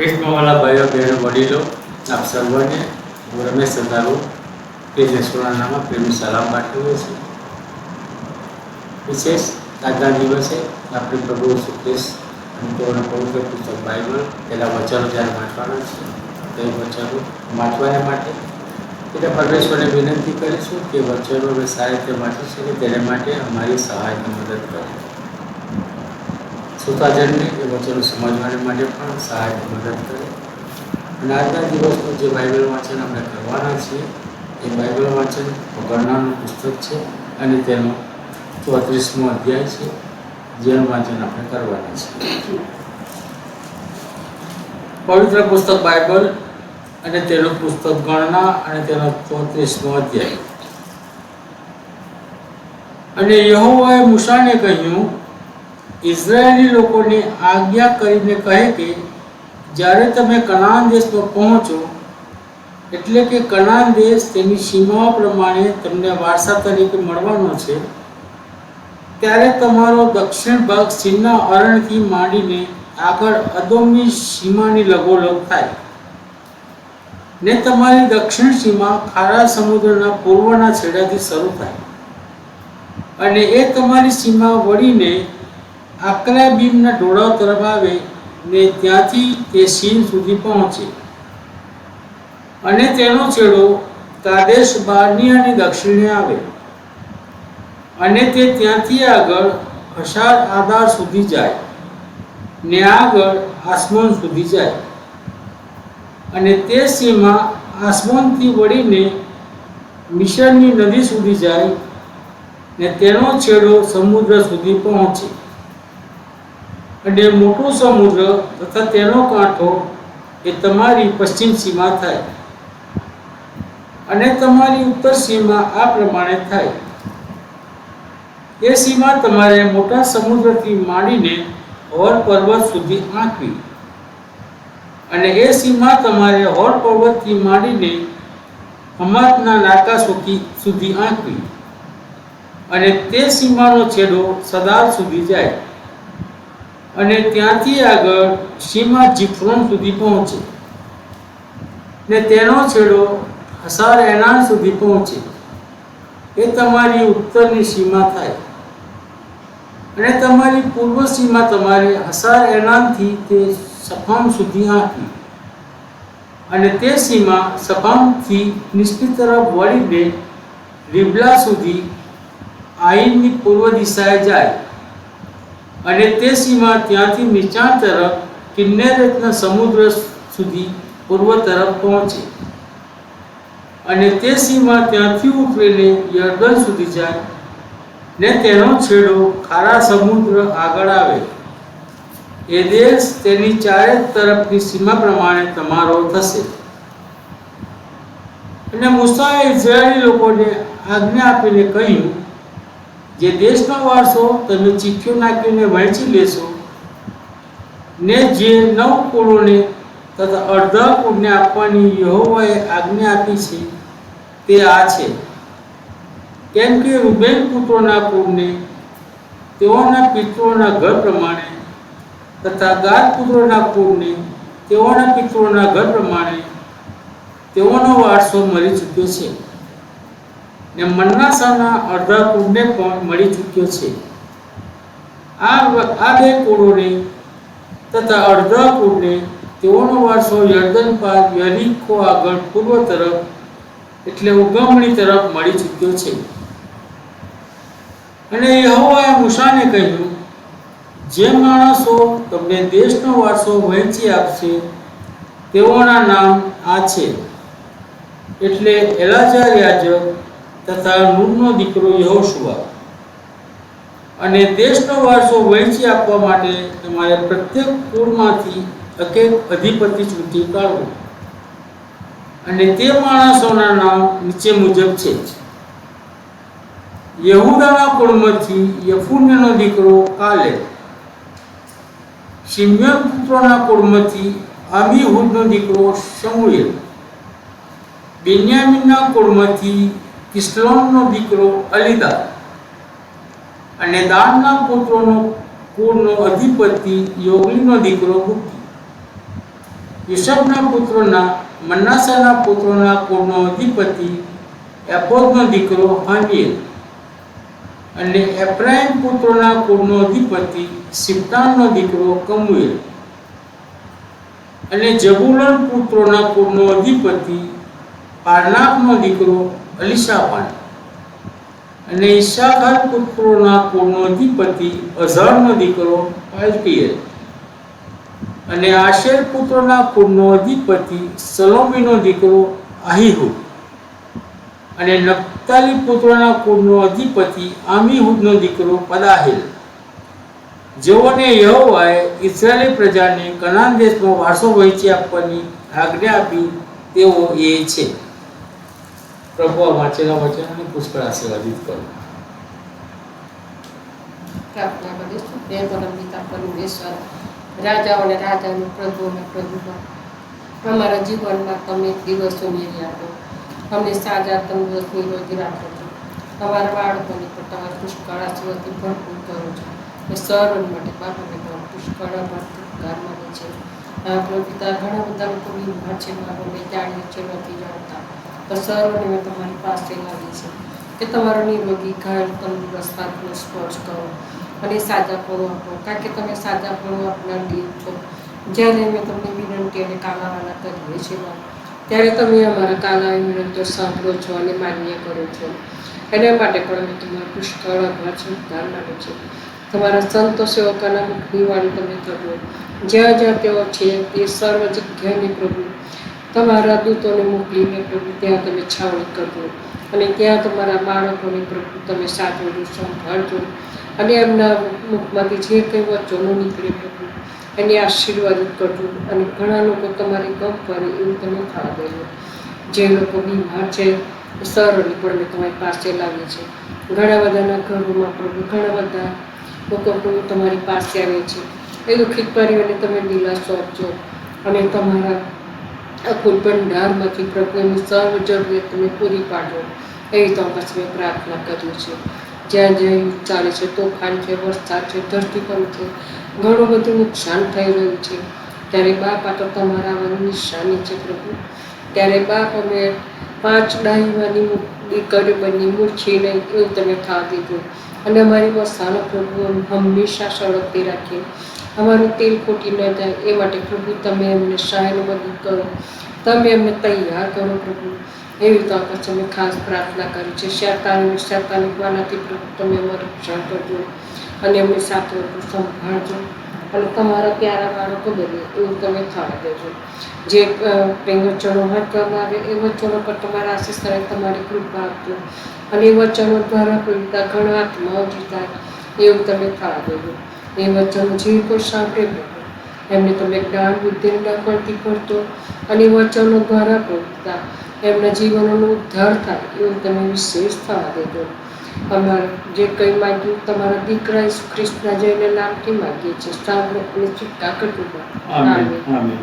કૃષ્ણવાલા ભાઈઓ, બહેનો, વડીલો, આપ સર્વને હું રમેશ સંધારો જે સોનાનામાં પ્રેમી સલામ પાઠવીએ છીએ વિશેષ આજના દિવસે આપણે પ્રભુ સુકેશ અને તેઓના પવિત્ર પુસ્તક બાઇબલ પહેલાં વચનો જ્યારે વાંચવાના છે. તે વચનો વાંચવાને માટે એટલે પરમેશ્વરને વિનંતી કરીશું કે વચનો અમે સારી રીતે વાંચી શકીએ, તેને માટે અમારી સહાયની મદદ કરે શ્રોતાજનને એ વચનો સમજવાને માટે પણ સહાય મદદ કરે. અને આજના દિવસનું જે બાઇબલ વાંચન આપણે કરવાના છીએ, એ બાઇબલ વાંચન ગણનાનું પુસ્તક છે અને તેનો ચોત્રીસમો અધ્યાય છે, જેનું વાંચન આપણે કરવાના છીએ. પવિત્ર પુસ્તક બાઇબલ અને તેનું પુસ્તક ગણના અને તેનો ચોત્રીસમો અધ્યાય. અને યહોવાએ મૂસાને કહ્યું ઇઝરાયેલી લોકોને આજ્ઞા કરીને કહે કે, જ્યારે તમે કનાન દેશમાં પહોંચો, એટલે કે કણાન દેશ તેની સીમાઓ પ્રમાણે તમને વારસા તરીકે મળવાનો છે, ત્યારે તમારો દક્ષિણ ભાગ સીનના અરણથી માંડીને આગળ અદોમની સીમાની લગોલગ થાય. ને તમારી દક્ષિણ સીમા ખારા સમુદ્રના પૂર્વના છેડાથી શરૂ થાય. અને એ તમારી સીમા વળીને આકરા બીમના ઢોળાવ તરફ આવે ને ત્યાંથી તે સીન સુધી પહોંચે. અને તેનો છેડો કાદેશ અને દક્ષિણે આવે. અને તે ત્યાંથી આગળ હશાર આધાર સુધી જાય ને આગળ આસમાન સુધી જાય. અને તે સીમા આસમાનથી વળીને મિશનની નદી સુધી જાય ને તેનો છેડો સમુદ્ર સુધી પહોંચે. અને મોટો સમુદ્ર તથા તેનો કાંઠો એ તમારી પશ્ચિમ સીમા થાય. અને તમારી ઉત્તર સીમા આ પ્રમાણે થાય. એ સીમા તમારે મોટા સમુદ્રથી માંડીને હોર પર્વત સુધી આંકવી અને એ સીમા તમારે હોર પર્વતથી માંડીને હમાતના નાકા સુધી સુધી આંકવી અને તે સીમાનો છેડો સદાર સુધી જાય. અને ત્યાંથી આગળ સીમા જીફ્રોન સુધી પહોંચે. ને તેનો છેડો હસાર એનાન સુધી પહોંચે. એ તમારી ઉત્તરની સીમા થાય. અને તમારી પૂર્વ સીમા તમારે હસાર એનાનથી તે સફામ સુધી આપી અને તે સીમા સફામથી નિશ્ચિત તરફ વળીને રીબલા સુધી આઈનની પૂર્વ દિશાએ જાય. અને તે સીમા ત્યાંથી નીચાણ તરફ કિન્નેરેતના સમુદ્ર સુધી પૂર્વ તરફ પહોંચે. અને તે સીમા ત્યાંથી ઉતરીને યર્દન સુધી જાય ને તેનો છેડો ખારા સમુદ્ર આગળ આવે. એ દેશ તેની ચારે તરફની સીમા પ્રમાણે તમારો થશે. અને મુસાએ ઇઝરાયેલી લોકોને આજ્ઞા આપીને કહ્યું જે દેશનો વારસો તમે ચીઠીઓ નાખીને વહેંચી લેશો. ને જે નવ કુળોને તથા અડધા કુળને આપવાની યહોવાએ આજ્ઞા આપી છે, તે આ છે. કેમ કે રૂબેન પુત્રોના કુળને, તેઓના પિત્રોના ઘર પ્રમાણે તથા ગાત પુત્રોના કુળને, તેઓના પિત્રોના ઘર પ્રમાણે તેઓનો વારસો મળી ચૂક્યો છે. ને મન્નાસાના અડધા કુળને પણ મળી ચૂક્યો છે. આ બે કુળોને તથા અડધા કુળને તેઓનો વારસો યર્દન પાર યરીખો આગળ પૂર્વ તરફ એટલે ઉગમણી તરફ મળી ચૂક્યો છે. અને યહોવાએ મૂસાને કહ્યું, જે માણસો તમને દેશનો વારસો વહેંચી આપશે, તેઓના નામ આ છે. એટલે એલાજાર યાજક તથા નૂનનો દીકરો યહોશુઆ. અને દેશનો વારસો વહેંચી આપવા માટે તમારે પ્રત્યેક કુળમાંથી અકેક અધિપતિ ચૂંટી કાઢવું. અને તે માણસોના નામ નીચે મુજબ છે. યહુદાના કુળમાંથી યફુન્યનો દીકરો કાલે શિમ્યોન પુત્રોના કુળમાંથી આમીહૂદનો દીકરો સમુએલ બિન્યામીનના કુળમાંથી કિસ્લોનનો દીકરો અલીદા અને દાનના પુત્રોનો કુળનો અધિપતિ યોગલીનો દીકરો બુક્કી યુસફના પુત્રોના મનાસાના પુત્રોના કુળનો અધિપતિ એપોદનો દીકરો હાનિયેલ અને એફ્રાઈમ પુત્રોના કુળનો અધિપતિ સિપ્તાનનો દીકરો કમુએલ અને જબુલન પુત્રોના કુળનો અધિપતિ પારનાકનો દીકરો અલિશાપાન અને ઈશાખાર પુત્રોના કુળનો અધિપતિ અઝરનો દીકરો પાલટીએલ અને આશેર પુત્રોના કુળનો અધિપતિ સલોમીનો દીકરો આહીહુદ અને નપ્તાલી પુત્રોના કુળનો અધિપતિ આમીહુદનો દીકરો પદાહિલ. જેઓને યહોવાએ ઇઝરાયેલી પ્રજાને કનાન દેશમાં વારસો વહેંચી આપવાની આજ્ઞા આપી, તેઓ એ છે. પ્રભુ આ વાંચેલા વચનોને પુષ્કળ આશીર્વાદિત કરો. પ્રાર્થના કરીશું હે પરમ પિતા પરમેશ્વર રાજાઓ અને રાજાનું પ્રભુ અને પ્રભુ અમારા જીવનમાં તમે દિવસો મેળવી આપો. અમને સાજા તંદુરસ્તની રોજી રાખો છો. તમારા બાળકોને પણ તમારા પુષ્કળ આશીર્વાદથી ભરપૂર કરો છો. એ સર્વ માટે બાપને પણ પુષ્કળ ભરપૂર છે. આ પ્રભુ પિતા ઘણા બધા લોકો બીમાર છે બાપાને જાણીએ છે નથી જાણતા. તો સર્વને તમારી પાસે લાવી છે કે તમારો નિરોગી ઘાયલ તંદુરસ્ત હાથનો સ્પર્શ કરો અને સાજાપણું આપો. કારણ કે તમે સાજાપણું આપનાર દેવ છો જ્યારે અમે તમને વિનંતી અને કાલાવાલા કરીએ છીએ ત્યારે તમે અમારા કાલા વિનંતીઓ સાંભળો છો અને માન્ય કરો છો. એના માટે પણ અમે તમારા પુષ્કળ આભાર છે ઉદ્ધાર માટે છે. તમારા સંતો સેવકોના મુખની વાણી તમે કરો જ્યાં જ્યાં તેઓ છે, તે સર્વ જગ્યાને પ્રભુ તમારા દૂતોને મોકલીને પ્રભુ, ત્યાં તમે છાવણી કરજો. અને ત્યાં તમારા બાળકોને પ્રભુ, તમે સાચવજો સંભાળજો અને એમના મુખમાંથી જે કંઈ વચનો નીકળે પ્રભુ, એને આશીર્વાદિત કરજો. અને ઘણા લોકો તમારી ગમ કરે એવું તમે થવા દેજો. જે લોકો બીમાર છે, સરોની પણ મેં તમારી પાસે લાવી છે. ઘણા બધાના ઘરોમાં પ્રભુ, ઘણા બધા લોકો પ્રભુ તમારી પાસે આવે છે. એ દુઃખિત પરિવારને તમે દિલાસો આપજો. અને તમારા આ કોઈ પણ ધારમાંથી પ્રભુ એની સર્વ જરૂરિયાત તમે પૂરી પાડો, એવી તો પછી મેં પ્રાર્થના કરી છે જ્યાં જ્યાં ચાલે છે તોફાન છે, વરસાદ છે, ધરતીકંપ છે, ઘણું બધું નુકસાન થઈ રહ્યું છે. ત્યારે બાપ આ તો તમારા આવવાની નિશાની છે પ્રભુ. ત્યારે બાપ અમે પાંચ ડાહીવાની દીકરીઓ બની મૂર્છી નહીં એવું તમે થવા દીધું. અને અમારી વસાનો પ્રભુ હંમેશા સળગતી રાખીએ. અમારું તેલ ખોટી ન જાય, એ માટે પ્રભુ તમે અમને સહાયનું મદદ કરો. તમે અમને તૈયાર કરો પ્રભુ. એવી તો પછી અમે ખાસ પ્રાર્થના કરી છે. શેતાની શેતાની માનાથી પ્રભુ તમે અમારું રક્ષણ કરજો અને અમને સાથે સંભાળજો. અને તમારા પ્યારા બાળકો બને, એવું તમે થવા દેજો. જે વચનો વાંચવામાં આવે, એ વચનો પર તમારા આશીષ કરે તમારી કૃપા આપજો. અને એ વચનો દ્વારા પ્રભુતા ઘણા આત્માઓ જીતા એવું તમે થવા દેજો. એ વચન જે સાંભળે પ્રભુ એમને તમે જ્ઞાન બુદ્ધિ ડકણથી કરતો અને વચનો દ્વારા પ્રભુતા એમના જીવનોનો ઉદ્ધાર થાય એવું તમે વિશેષ થવા દેજો. અમારે જે કંઈ માંગ્યું તમારા દીકરા ઈસુ ખ્રિસ્તના જઈને નામથી માગીએ છીએ. સાંભળો અને ચિત્તા કરતું આમેન.